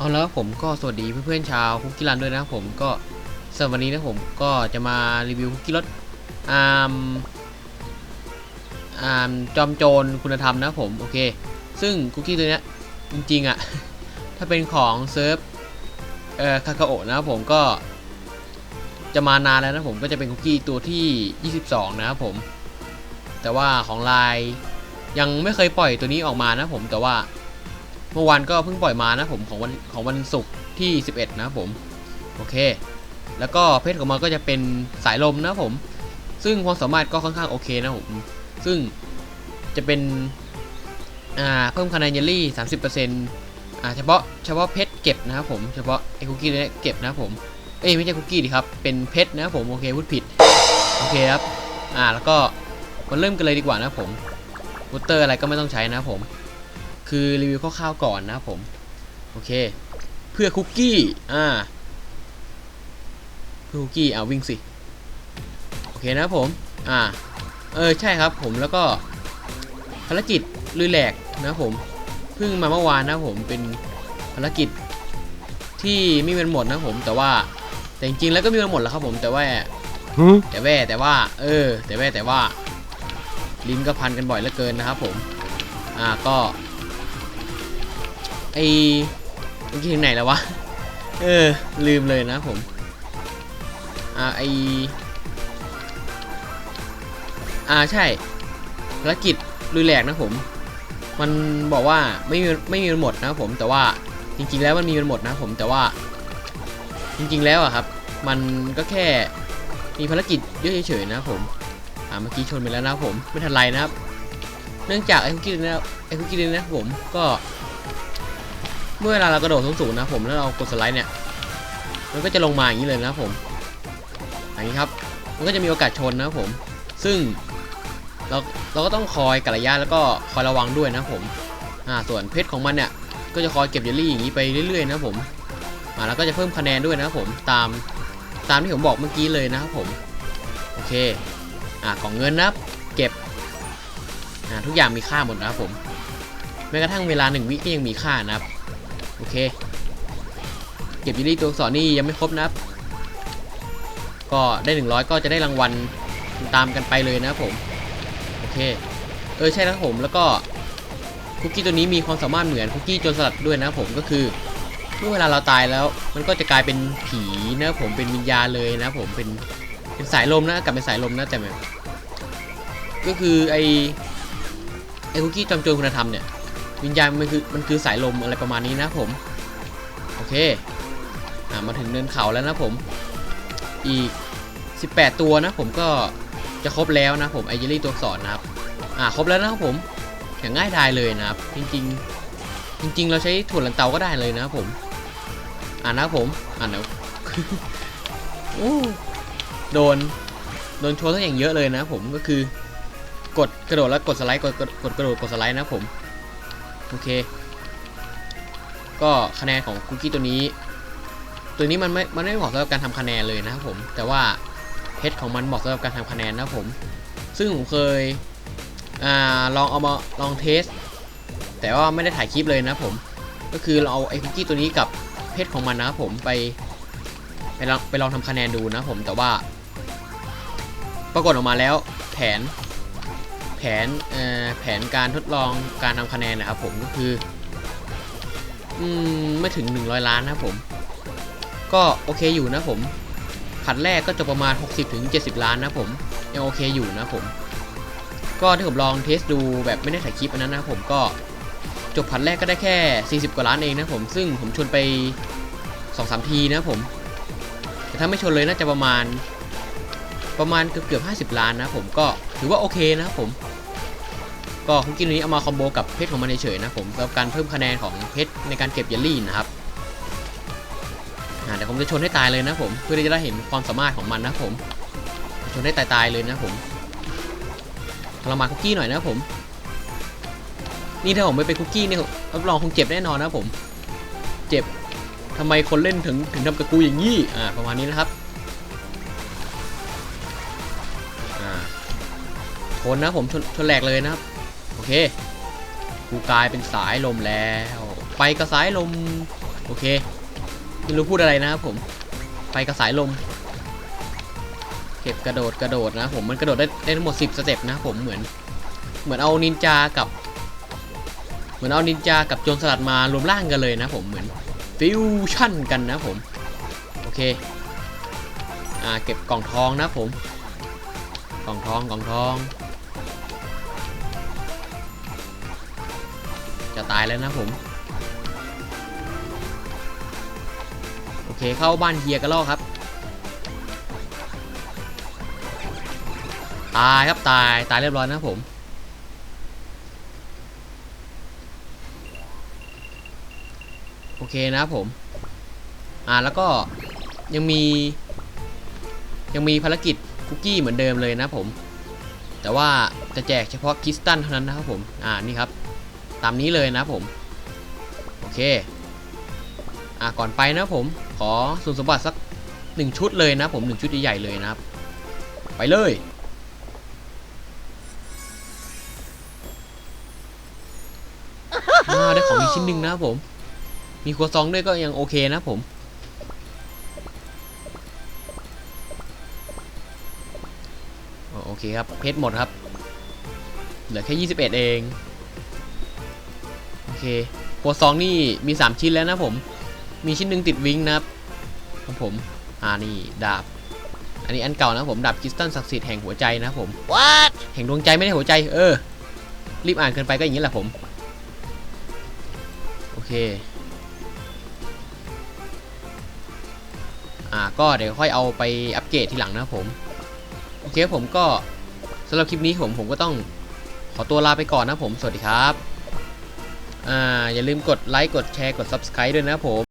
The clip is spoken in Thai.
เอาแล้วผมก็สวัสดีเพื่อนๆชาวคุกกี้รันด้วยนะผมก็สำหรับวันนี้นะผมก็จะมารีวิวคุกกี้รสอาร์มอาร์มจอมโจรคุณธรรมนะผมโอเค ซึ่งคุกกี้ตัวเนี้ยจริงๆอะถ้าเป็นของเซิร์ฟเอ่อคาคาโอนะครับผมก็จะมานานแล้วนะผมก็จะเป็นคุกกี้ตัวที่ 22 นะครับผม แต่ว่าของลน์ยังไม่เคยปล่อยตัวนี้ออกมานะผมแต่ว่า เมื่อวานก็เพิ่งปล่อยมานะผมของวันของวันศุกร์ที่ 11 นะผม โอเค แล้วก็เพชรของมันก็จะเป็นสายลมนะผม ซึ่งความสามารถก็ค่อนข้างโอเคนะผม ซึ่งจะเป็นเพิ่มคะแนนเยลลี่ 30%อ่าเฉพาะเฉพาะเพชรเก็บนะครับผม เฉพาะไอ้คุกกี้เนี่ยเก็บนะครับผม เอ้ยไม่ใช่คุกกี้ดิครับ เป็นเพชรนะครับผมโอเคพูดผิด โอเคครับ อ่าแล้วก็มาเริ่มกันเลยดีกว่านะครับผมบูตเตอร์อะไรก็ไม่ต้องใช้นะครับผม คือรีวิวคร่าวๆก่อนนะครับผม โอเค เพื่อคุกกี้ อ่า เพื่อคุกกี้เอาวิ่งสิ โอเคนะครับผม อ่า เออ ใช่ครับผมแล้วก็ภารกิจลุยแหลกนะครับผม เพิ่งมาเมื่อวานนะครับผมเป็นภารกิจที่ไม่มีวันหมดนะครับผม แต่ว่าแต่จริงๆแล้วก็มีวันหมดแล้วครับผมแต่ว่าแต่แว่แต่ว่า เออ แต่แว่แต่ว่า ลิ้นก็พันกันบ่อยเหลือเกินนะครับผม อ่าก็ ไอเมื่อกี้ถึงไหนแล้ววะ เออ ลืมเลยนะผม อ่าไออ่าใช่ภารกิจลุยแหลกนะผม มันบอกว่าไม่มีไม่มีมันหมดนะผม แต่ว่าจริง ๆ แล้วมันมีมันหมดนะผมแต่ว่า จริง ๆ แล้วอะครับ มันก็แค่มีภารกิจเยอะเฉยๆนะผม อ่าเมื่อกี้ชนไปแล้วนะผมไม่ทันไรนะครับ เนื่องจากไอ้คุกกี้นี่ยไอ้คุกกี้นะผมก็ เมื่อเวลาเรากระโดดสูงๆนะผมแล้วเรากดสไลด์เนี่ย มันก็จะลงมาอย่างนี้เลยนะผมอย่างนี้ครับ มันก็จะมีโอกาสชนนะผม ซึ่งเราเราก็ต้องคอยกัระยะแล้วก็คอยระวังด้วยนะผมอ่าส่วนเพชรของมันเนี่ย ก็จะคอยเก็บเยลลี่อย่างนี้ไปเรื่อยๆนะผมอ่าแล้วก็จะเพิ่มคะแนนด้วยนะผมตามตามที่ผมบอกเมื่อกี้เลยนะครับผมโอเคอ่าของเงินนะเก็บอ่าทุกอย่างมีค่าหมดนะครับผมแม้กระทั่งเวลาหนึ่งวิก็ยังมีค่านะครับ โอเค เก็บยูรี่ตัวอักษรนี่ยังไม่ครบนะครับ ก็ได้ 100 ก็จะได้รางวัลตามกันไปเลยนะครับผม โอเค เออใช่แล้วผมแล้วก็คุกกี้ตัวนี้มีความสามารถเหมือนคุกกี้โจนสลัดด้วยนะครับผมก็คือเมื่อเวลาเราตายแล้ว มันก็จะกลายเป็นผีนะครับผมเป็นวิญญาณเลยนะครับผมเป็นเป็นสายลมนะกลับเป็นสายลมนะแต่แบบก็คือไอไอคุกกี้จอมโจรคุณธรรมเนี่ย วิญญาณมันคือมันคือสายลมอะไรประมาณนี้นะผม โอเคอ่ามาถึงเนินเขาแล้วนะผม อีก 18 ตัวนะผมก็จะครบแล้วนะผมไอเจลี่ตัวสอักษรนะครับอ่าครบแล้วนะครับผมอย่างง่ายดายเลยนะครับ จริง ๆ จริง ๆ เราใช้ถั่วลันเตาก็ได้เลยนะครับผมอ่านะครับผมอ่าเดี๋ยวโดนโดนโชว์ทั้งอย่างเยอะเลยนะผมก็คือกดกระโดดแล้วกดสไลด์กดกดกระโดดกดสไลด์นะผม โอเค ก็คะแนนของคุกกี้ตัวนี้ ตัวนี้มันไม่ มันไม่เหมาะสำหรับการทำคะแนนเลยนะครับผม แต่ว่าเพชรของมันเหมาะสำหรับการทำคะแนนนะครับผม ซึ่งผมเคยอลองเอามาลองเทส แต่ว่าไม่ได้ถ่ายคลิปเลยนะผม ก็คือเราเอาไอ้คุกกี้ตัวนี้กับเพชรของมันนะครับผมไปไปลองไปลองทำคะแนนดูนะผมแต่ว่า ปรากฏออกมาแล้วแผน แผนแผนการทดลองการทำคะแนนนะครับผมก็คืออืมไม่ถึง 100 ล้านนะผม ก็โอเคอยู่นะผมผัดแรกก็จะประมาณ 60ถึง70 ล้านนะผมยังโอเคอยู่นะผม ก็ที่ผมลองเทสดูแบบไม่ได้ถ่ายคลิปอันนั้นนะผมก็จบผัดแรกก็ได้แค่ 40 กว่าล้านเองนะผม ซึ่งผมชนไป 2-3 ทีนะผม แต่ถ้าไม่ชนเลยน่าจะประมาณ ประมาณเกือบเกือบ50 ล้านนะผมก็ถือว่าโอเคนะครับผม ก็คุกกี้ตัวนี้เอามาคอมโบกับเพชรของมันเฉยๆนะผมสำหรับการเพิ่มคะแนนของเพชรในการเก็บเยลลี่นะครับเดี๋ยวผมจะชนให้ตายเลยนะผมเพื่อที่จะได้เห็นความสามารถของมันนะผมชนให้ตายๆเลยนะผมทรมานคุกกี้หน่อยนะผม นี่ถ้าผมไม่เป็นคุกกี้นี่รับรองคงเจ็บแน่นอนนะผม เจ็บทำไมคนเล่นถึงถึงทำกับกูอย่างนี้อ่าประมาณนี้นะครับ ชนนะผมชนชนแหลกเลยนะครับ โอเคกูกลายเป็นสายลมแล้ว ไปกับสายลม โอเคไม่รู้พูดอะไรนะครับผม ไปกับสายลม เก็บกระโดดกระโดดนะผมมันกระโดดได้ได้ทั้งหมด 10 สเต็ปนะผมเหมือน เหมือนเอานินจากับ เหมือนเอานินจากับโจรสลัดมารวมร่างกันเลยนะผมเหมือนฟิวชั่นกันนะผมโอเคอ่าเก็บกล่องทองนะผม กล่องทองกล่องทอง จะตายแล้วนะผม โอเคเข้าบ้านเฮียกันล้วครับ ตายครับตายตายเรียบร้อยนะผมโอเคนะครับผม อ่าแล้วก็ยังมี ยังมีภารกิจคุกกี้เหมือนเดิมเลยนะผม แต่ว่าจะแจกเฉพาะคริสตันเท่านั้นนะครับผม อ่านี่ครับ ตามนี้เลยนะผม โอเค อ่าก่อนไปนะผม ขอสูนสมบัติสักหนึ่งชุดเลยนะผมหนึ่งชุดใหญ่ๆเลยนะครับ ไปเลยอ่าได้ของอีกชิ้นหนึ่งนะผม มีครัวซองด้วยก็ยังโอเคนะผม โอเคครับ เพชรหมดครับ เหลือแค่ 21 เองโอ เคครัวซองนี่มี 3 ชิ้นแล้วนะผม มีชิ้นหนึ่งติดวิงนะครับของผมอ่านี่ดาบ อันนี้อันเก่านะผมดาบคริสตัลศักดิ์สิทธิ์แห่งหัวใจนะผม What? แห่งดวงใจไม่ได้หัวใจ เออ รีบอ่านเกินไปก็อย่างนี้แหละผม โอเค อ่าก็เดี๋ยวค่อยเอาไปอัปเกรดทีหลังนะครับผม โอเคครับผมก็สำหรับคลิปนี้ผมผมก็ต้องขอตัวลาไปก่อนนะผม สวัสดีครับ อ่าอย่าลืมกดไลค์กดแชร์กด Subscribe ด้วยนะครับผม